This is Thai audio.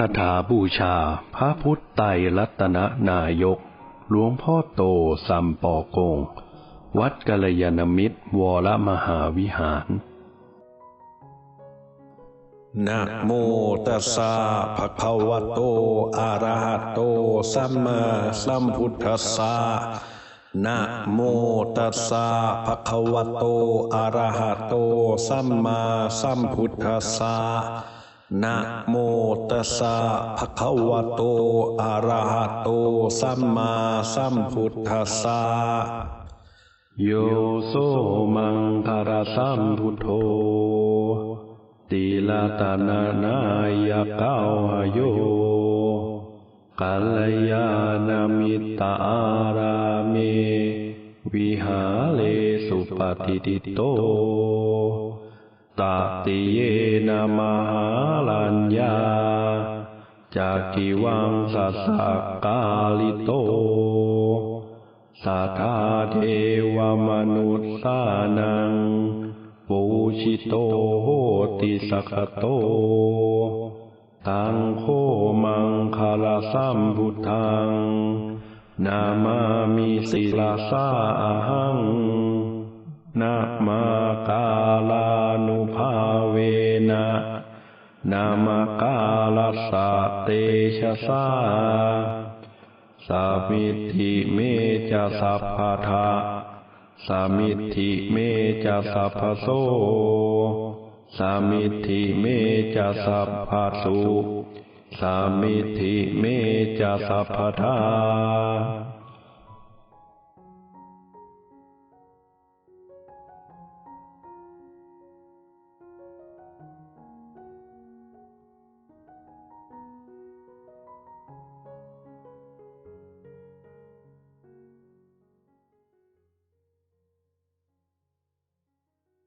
คาถาบูชา พระพุทธไตรรัตนนายก หลวงพ่อโตสัมปอกง วัดกัลยาณมิตร วรมหาวิหารนะโมตัสสะภะคะวะโต อะระหะโต สัมมาสัมพุทธัสสะนะโมตัสสะภะคะวะโต อะระหะโต สัมมาสัมพุทธัสสะ นะโมตัสสะภะคะวะโตอะระหะโตสัมมาสัมพุทธัสสะโยโสมังคารสัมพุทโธติลาตานานายะเก้าหโยกัลยาณมิตรอาราเมวิหาเลสุปฏิติโต ตติเยนมหาลัญญาจากิวังสัสกาลิโตสัทธาเทวมนุษสานังปูชิโตโหติสกโต ตังโคมังคารสัมพุทธัง นามามิศิลาสาหังนามากาล นามกาลสะเตชะสาสามิทธิเมจะสัพพทาสามิทธิเมจะสัพพโสสามิทธิเมจะสัพพสุสามิทธิเมจะสัพพทา